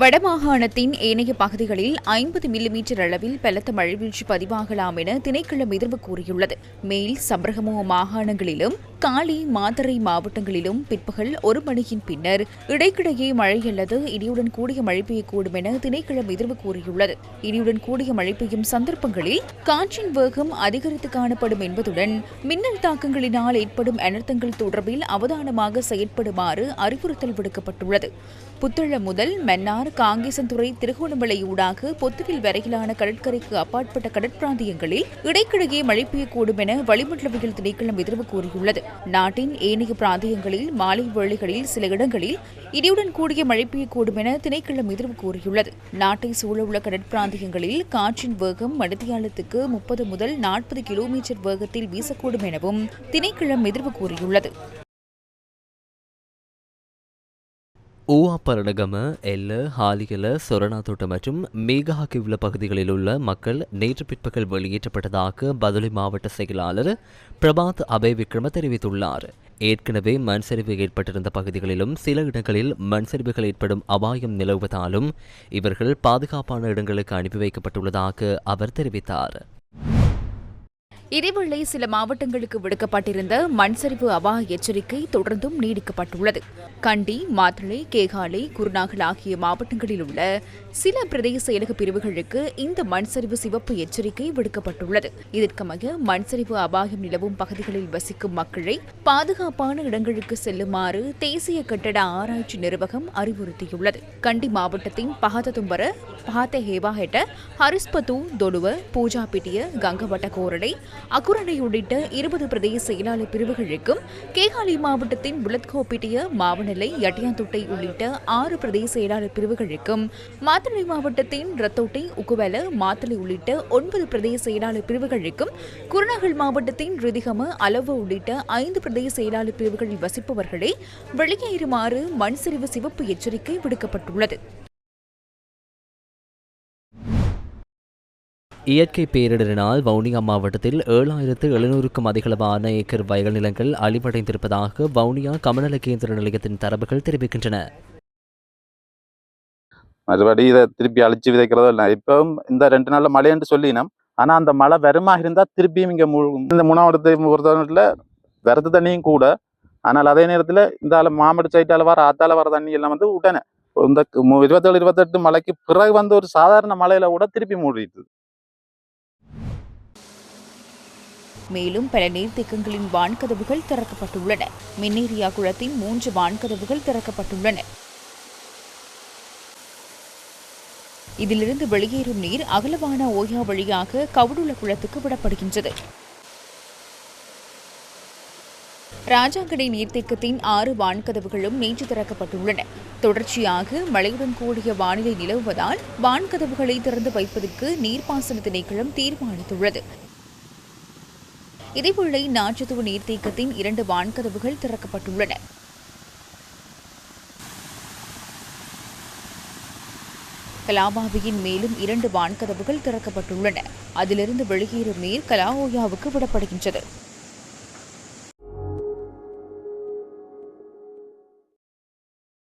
வடமாகாணத்தின் ஏனைய பகுதிகளில் ஐம்பது மில்லிமீட்டர் அளவில் பலத்த மழைவீழ்ச்சி பதிவாகலாம் என திணைக்களம் எதிர்வு கூறியுள்ளது. மேல் சம்பரகமோ மாகாணங்களிலும் காலி மாத்தறை மாவட்டங்களிலும் பிற்பகல் ஒரு மணியின் பின்னர் இடைக்கிடையே மழை அல்லது இடியுடன் கூடிய மழை பெய்யக்கூடும் என திணைக்களம் எதிர்வு கூறியுள்ளது. இடியுடன் கூடிய மழை பெய்யும் சந்தர்ப்பங்களில் காற்றின் வேகம் அதிகரித்து காணப்படும் என்பதுடன் மின்னல் தாக்கங்களினால் ஏற்படும் அனர்த்தங்கள் தொடர்பில் அவதானமாக செயற்படுமாறு அறிவுறுத்தல் விடுக்கப்பட்டுள்ளது. புத்தள முதல் மன்னார் காங்கேசன்துறை திருகோணமலை ஊடாக பொத்துவில் வரையிலான கடற்கரைக்கு அப்பாற்பட்ட கடற்பிராந்தியங்களில் இடைக்கிடையே மழை பெய்யக்கூடும் என வளிமண்டலவியல் திணைக்களம் எதிர்வு கூறியுள்ளது. நாட்டின் ஏனைய பிராந்தியங்களில் மாலை வேளைகளில் சில இடங்களில் இடியுடன் கூடிய மழை பெய்யக்கூடும் என திணைக்களம் எதிர்வு கூறியுள்ளது. நாட்டை சூழவுள்ள கடற்பிராந்தியங்களில் காற்றின் வேகம் மணித்தியாலத்துக்கு முப்பது முதல் நாற்பது கிலோமீட்டர் வேகத்தில் வீசக்கூடும் எனவும் திணைக்களம் எதிர்வு கூறியுள்ளது. ஊவாப்பரணகம எல்ல ஹாலிகல சொரணாத்தோட்டம் மற்றும் மேகஹாக்கிவுல பகுதிகளில் உள்ள மக்கள் நேற்று பிற்பகல் வெளியேற்றப்பட்டதாக பதுளை மாவட்ட செயலாளர் பிரபாத் அபய் விக்ரம தெரிவித்துள்ளார். ஏற்கனவே மண் சரிவு ஏற்பட்டிருந்த பகுதிகளிலும் சில இடங்களில் மண் சரிவுகள் ஏற்படும் அபாயம் நிலவுவதாலும் இவர்கள் பாதுகாப்பான இடங்களுக்கு அனுப்பி வைக்கப்பட்டுள்ளதாக அவர் தெரிவித்தார். இதேவேளை சில மாவட்டங்களுக்கு விடுக்கப்பட்டிருந்த மண்சரிவு அபாய எச்சரிக்கை தொடர்ந்தும் நீடிக்கப்பட்டுள்ளது. கண்டி மாத்தளை கேகாலை குருநாகல் ஆகிய மாவட்டங்களில் உள்ள சில பிரதேச செயலக பிரிவுகளுக்கு இந்த மண்சரிவு சிவப்பு எச்சரிக்கை விடுக்கப்பட்டுள்ளது. இதற்கமைய மண்சரிவு அபாயம் நிலவும் பகுதிகளில் வசிக்கும் மக்களை பாதுகாப்பான இடங்களுக்கு செல்லுமாறு தேசிய கட்டட ஆராய்ச்சி நிர்வாகம் அறிவுறுத்தியுள்ளது. கண்டி மாவட்டத்தின் பகததும்பர பகத்தஹேவாஹெட்ட ஹரிஸ்பத்து தொடுவ பூஜாபிட்டிய கங்கவட்ட கோரடை அக்குரணை உள்ளிட்ட இருபது பிரதேச செயலாளர் பிரிவுகளுக்கும் கேகாலி மாவட்டத்தின் புலத்கோப்பிட்டிய மாவனலை யட்டியாந்தோட்டை உள்ளிட்ட ஆறு பிரதேச செயலாளர் பிரிவுகளுக்கும் மாத்தளை மாவட்டத்தின் ரத்தோட்டை உக்குவல மாத்தளை உள்ளிட்ட ஒன்பது பிரதேச செயலாளர் பிரிவுகளுக்கும் குருநாகல் மாவட்டத்தின் ரிதிகம அளவு உள்ளிட்ட ஐந்து பிரதேச செயலாளர் பிரிவுகளில் வசிப்பவர்களை வெளியேறுமாறு மண் சரிவு சிவப்பு எச்சரிக்கை விடுக்கப்பட்டுள்ளது. இயற்கை பேரிடரினால் வவுனியா மாவட்டத்தில் ஏழாயிரத்து எழுநூறுக்கும் அதிகளவான ஏக்கர் வயல் நிலங்கள் அழிவடைந்திருப்பதாக வவுனியா கமநல கேந்திர நிலையத்தின் தரவுகள் தெரிவிக்கின்றன. மறுபடி இதை திருப்பி அழிச்சு விதைக்கிறதோ இல்லை. இப்பவும் இந்த ரெண்டு நாள்ல மழைன்னு சொல்லினோம். ஆனால் அந்த மழை வருமா இருந்தால் திருப்பியும் இங்க மு- இந்த மூணாவடத்தை பொறுத்தவரையில வரது தண்ணியும் கூட. ஆனால் அதே நேரத்தில் இந்த ஆளு மாமடு சைட்டால வர ஆத்தால வர தண்ணி எல்லாம் வந்து உடனே இந்த இருபத்தேழு இருபத்தெட்டு மழைக்கு பிறகு வந்து ஒரு சாதாரண மழையில கூட திருப்பி மூடிட்டு மேலும் பல நீர்த்தேக்கங்களின் வான்கதவுகள் திறக்கப்பட்டுள்ளன. மின்னேரியா குளத்தின் மூன்று வான்கதவுகள் திறக்கப்பட்டுள்ளன. இதிலிருந்து வெளியேறும் நீர் அகலவான ஓயா வழியாக கவுடுள்ள குளத்துக்கு விடப்படுகின்றது. ராஜாங்கடை நீர்த்தேக்கத்தின் ஆறு வான்கதவுகளும் நேற்று திறக்கப்பட்டுள்ளன. தொடர்ச்சியாக மழையுடன் கூடிய வானிலை நிலவுவதால் வான்கதவுகளை திறந்து வைப்பதற்கு நீர்ப்பாசன திணைக்களம் தீர்மானித்துள்ளது. இதேவேளை நாச்சத்துவ நீர்த்தேக்கத்தின் இரண்டு வான்கதவுகள் திறக்கப்பட்டுள்ளன. கலாபாவியின் மேலும் இரண்டு வான்கதவுகள் திறக்கப்பட்டுள்ளன. அதிலிருந்து வெளியேறும் நீர் கலாஓயாவுக்கு விடப்படுகின்றது.